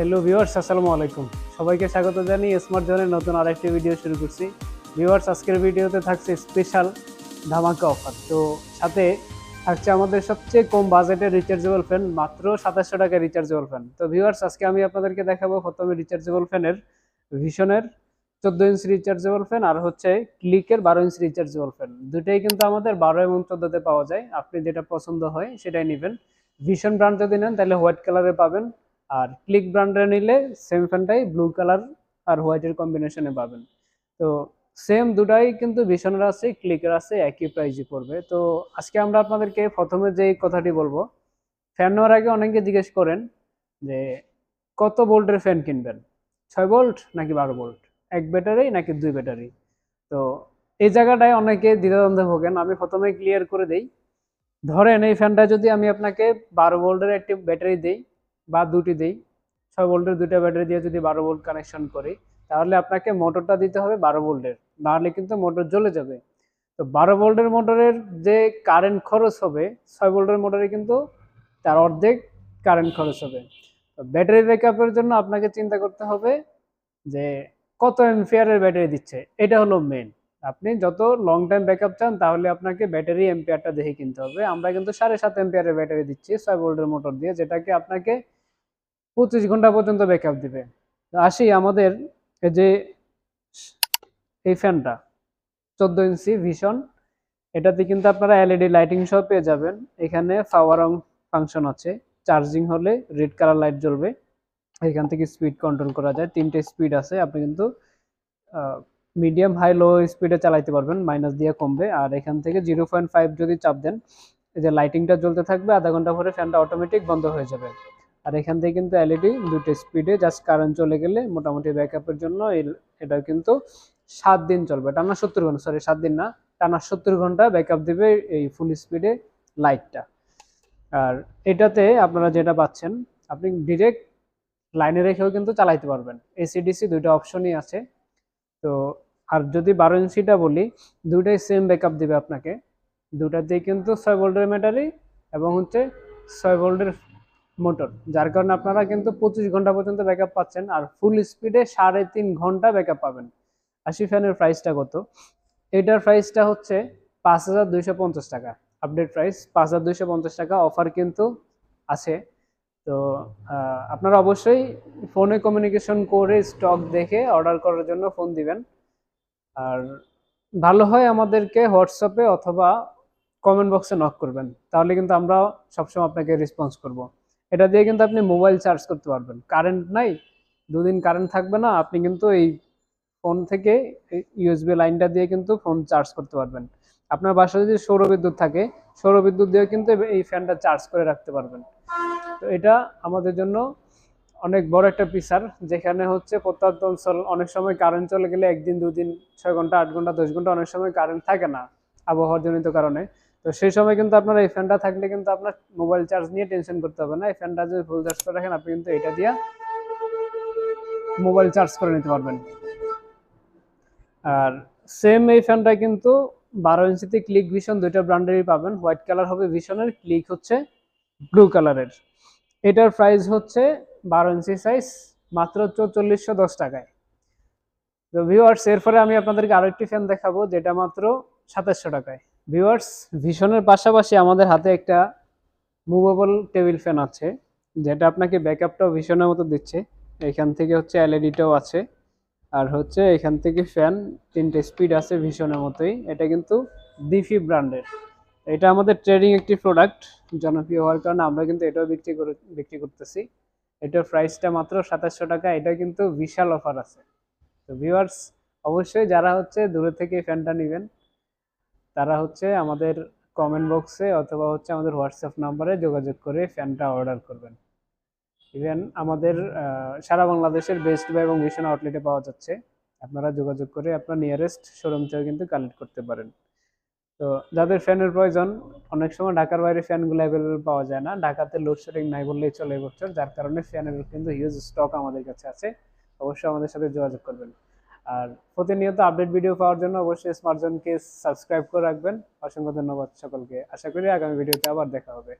Hello viewers আসসালামু আলাইকুম। সবাইকে স্বাগত জানিয়ে স্মার্ট জোনের নতুন আরেকটি ভিডিও শুরু করছি। ভিউয়ার্স আজকের ভিডিওতে থাকছে স্পেশাল ধামাকা অফার তো সাথে থাকছে আমাদের সবচেয়ে কম বাজেটের রিচার্জেবল ফ্যান মাত্র সাতাশশো টাকা রিচার্জেবল ফ্যান তো ভিউয়ার্স আজকে আমি আপনাদেরকে দেখাবো প্রথমে রিচার্জেবল ফ্যানের ভিশনের চোদ্দ ইঞ্চি রিচার্জেবল ফ্যান আর হচ্ছে ক্লিকের বারো ইঞ্চি রিচার্জেবল ফ্যান দুটাই কিন্তু আমাদের বারো এবং চোদ্দোতে পাওয়া যায়। আপনি যেটা পছন্দ হয় সেটাই নেবেন। ভিশন ব্র্যান্ড যদি নেন, তাহলে হোয়াইট কালারে পাবেন। আর ক্লিক ব্র্যান্ডে নিলে সেম ফ্যানটাই ব্লু কালার আর হোয়াইটের কম্বিনেশনে পাবেন। তো সেম দুটাই কিন্তু ভীষণের আছে ক্লিকের আছে, একই প্রাইজে পড়বে। তো আজকে আমরা আপনাদেরকে প্রথমে যে কথাটি বলব ফ্যান নেওয়ার আগে অনেকে জিজ্ঞেস করেন যে, কত বোল্টের ফ্যান কিনবেন? ছয় বোল্ট নাকি বারো বোল্ট এক ব্যাটারি নাকি দুই ব্যাটারি? তো এই জায়গাটায় অনেকে দ্বিধাদ্বন্দ্বে ভোগেন। আমি প্রথমে ক্লিয়ার করে দেই। ধরেন এই ফ্যানটা যদি আমি আপনাকে বারো ভোল্টের একটি ব্যাটারি দিই বা দুটি দিই। ছয় ভোল্টের দুইটা ব্যাটারি দিয়ে যদি বারো ভোল্ট কানেকশন করি, তাহলে আপনাকে মোটরটা দিতে হবে বারো ভোল্টের। নাহলে কিন্তু মোটর জ্বলে যাবে। তো বারো ভোল্টের মোটরের যে কারেন্ট খরচ হবে, ছয় ভোল্টের মোটরে কিন্তু তার অর্ধেক কারেন্ট খরচ হবে। তো ব্যাটারি ব্যাকআপের জন্য আপনাকে চিন্তা করতে হবে যে, কত এম্পিয়ারের ব্যাটারি দিচ্ছে? এটা হলো মেন আপনি যত লং টাইম ব্যাকআপ চান, তাহলে আপনাকে ব্যাটারি এম্পিয়ারটা দেখে কিনতে হবে। আমরা কিন্তু সাড়ে সাত এম্পিয়ারের ব্যাটারি দিচ্ছি ছয় ভোল্টের মোটর দিয়ে, যেটাকে আপনাকে পঁচিশ ঘণ্টা পর্যন্ত ব্যাকআপ দিবে। আসি আমাদের যে এই ফ্যানটা চোদ্দ ইঞ্চি ভীষণ এটাতে কিন্তু আপনারা এলইডি লাইটিং সহ পেয়ে যাবেন। এখানে পাওয়ার অন ফাংশন আছে। চার্জিং হলে রেড কালার লাইট জ্বলবে। এখান থেকে স্পিড কন্ট্রোল করা যায়। তিনটে স্পিড আছে। আপনি কিন্তু মিডিয়াম হাই লো স্পিডে চালাইতে পারবেন। মাইনাস দিয়ে কমবে। আর এখান থেকে জিরো পয়েন্ট ফাইভ যদি চাপ দেন, এই যে লাইটিংটা জ্বলতে থাকবে, আধা ঘণ্টা পরে ফ্যানটা অটোমেটিক বন্ধ হয়ে যাবে। আর এখান থেকে কিন্তু এলইডি দুটো স্পিডে জাস্ট কারেন্ট চলে গেলে মোটামুটি ব্যাকআপের জন্য এটা কিন্তু সাত দিন চলবে, টানা সত্তর ঘণ্টা সরি সাত দিন না, টানা সত্তর ঘণ্টা ব্যাকআপ দেবে এই ফুল স্পিডে লাইটটা আর এটাতে আপনারা যেটা পাচ্ছেন, আপনি ডিরেক্ট লাইনে রেখেও কিন্তু চালাইতে পারবেন। এসিডিসি দুইটা অপশনই আছে। তো আর যদি বারো ইঞ্চিটা বলি, দুইটাই সেম ব্যাকআপ দেবে আপনাকে। দুটাতেই কিন্তু ছয় ভোল্টের ব্যাটারি এবং হচ্ছে ছয় ভোল্টের মোটর, যার কারণে আপনারা কিন্তু পঁচিশ ঘণ্টা পর্যন্ত ব্যাকআপ পাচ্ছেন আর ফুল স্পিডে সাড়ে তিন ঘণ্টা ব্যাকআপ পাবেন। আশি ফ্যানের প্রাইসটা কত? এটার প্রাইসটা হচ্ছে পাঁচ হাজার দুইশো পঞ্চাশ টাকা। আপডেট প্রাইস পাঁচ হাজার দুইশো পঞ্চাশ টাকা অফার কিন্তু আছে। তো আপনারা অবশ্যই ফোনে কমিউনিকেশন করে স্টক দেখে অর্ডার করার জন্য ফোন দিবেন। আর ভালো হয় আমাদেরকে হোয়াটসঅ্যাপে অথবা কমেন্ট বক্সে নক করবেন। তাহলে কিন্তু আমরা সবসময় আপনাকে রেসপন্স করব। এটা দিয়ে কিন্তু আপনি মোবাইল চার্জ করতে পারবেন। কারেন্ট নাই, দুদিন কারেন্ট থাকবে না, আপনি কিন্তু এই ফোন থেকে ইউএসবি লাইনটা দিয়ে কিন্তু ফোন চার্জ করতে পারবেন। আপনার বাসায় যদি সৌর বিদ্যুৎ থাকে, সৌর বিদ্যুৎ দিয়ে কিন্তু এই ফ্যানটা চার্জ করে রাখতে পারবেন। তো এটা আমাদের জন্য অনেক বড় একটা পিসার যেখানে হচ্ছে প্রত্যন্ত অঞ্চল অনেক সময় কারেন্ট চলে গেলে একদিন, দুদিন, ছয় ঘণ্টা, আট ঘণ্টা, দশ ঘণ্টা অনেক সময় কারেন্ট থাকে না, আবহাওয়ার জনিত কারণে। তো সেই সময় কিন্তু আপনার এই ফ্যানটা থাকলে কিন্তু আপনার মোবাইল চার্জ নিয়ে টেনশন করতে হবে না। এই ফ্যানটা যদি ফুল চার্জ করে রাখেন, আপনি কিন্তু এটা দিয়ে মোবাইল চার্জ করে নিতে পারবেন। আর সেম এই ফ্যানটা কিন্তু বারো ইঞ্চিতে ক্লিক ভিশন দুইটা ব্র্যান্ডেরই পাবেন। হোয়াইট কালার হবে ভিশনের ক্লিক হচ্ছে ব্লু কালারের এটার প্রাইস হচ্ছে বারো ইঞ্চি সাইজ মাত্র চৌচল্লিশশো দশ টাকায়। তো ভিউ ভিউয়ার্স এরপরে আমি আপনাদেরকে আরও একটি ফ্যান দেখাবো, যেটা মাত্র সাতাশশো টাকায়। ভিউয়ার্স, ভিশনের পাশাপাশি আমাদের হাতে একটা মুভেবল টেবিল ফ্যান আছে, যেটা আপনাকে ব্যাকআপটাও ভীষণের মতো দিচ্ছে। এখান থেকে হচ্ছে এলইডিটাও আছে, আর হচ্ছে এখান থেকে ফ্যান তিনটে স্পিড আছে ভীষণের মতোই। এটা কিন্তু ডিফি ব্র্যান্ডের। এটা আমাদের ট্রেডিং একটি প্রোডাক্ট, জনপ্রিয় হওয়ার কারণে আমরা কিন্তু এটাও বিক্রি করে, বিক্রি করতেছি। এটার প্রাইসটা মাত্র সাতাশশো টাকা, এটা কিন্তু বিশাল অফার আছে। তো ভিউয়ার্স, অবশ্যই যারা হচ্ছে দূরে থেকে ফ্যানটা নেবেন তারা হচ্ছে আমাদের কমেন্ট বক্সে অথবা হচ্ছে আমাদের হোয়াটসঅ্যাপ নাম্বারে যোগাযোগ করে ফ্যানটা অর্ডার করবেন। ইভেন আমাদের সারা বাংলাদেশের বেস্ট বাই এবং ভীষণ আউটলেটে পাওয়া যাচ্ছে। আপনারা যোগাযোগ করে আপনার নিয়ারেস্ট শোরুম থেকে কিন্তু কালেক্ট করতে পারেন। তো যাদের ফ্যানের প্রয়োজন, অনেক সময় ঢাকার বাইরে ফ্যানগুলো অ্যাভেলেবল পাওয়া যায় না। ঢাকাতে লোডশেডিং নাই বললেই চলে এবছর যার কারণে ফ্যানের কিন্তু হিউজ স্টক আমাদের কাছে আছে। অবশ্যই আমাদের সাথে যোগাযোগ করবেন। আর প্রতিনিয়ত আপডেট ভিডিও পাওয়ার জন্য অবশ্যই স্মার্টজনকে সাবস্ক্রাইব করে রাখবেন। অসংখ্য ধন্যবাদ সকলকে। আশা করি আগামী ভিডিওতে আবার দেখা হবে।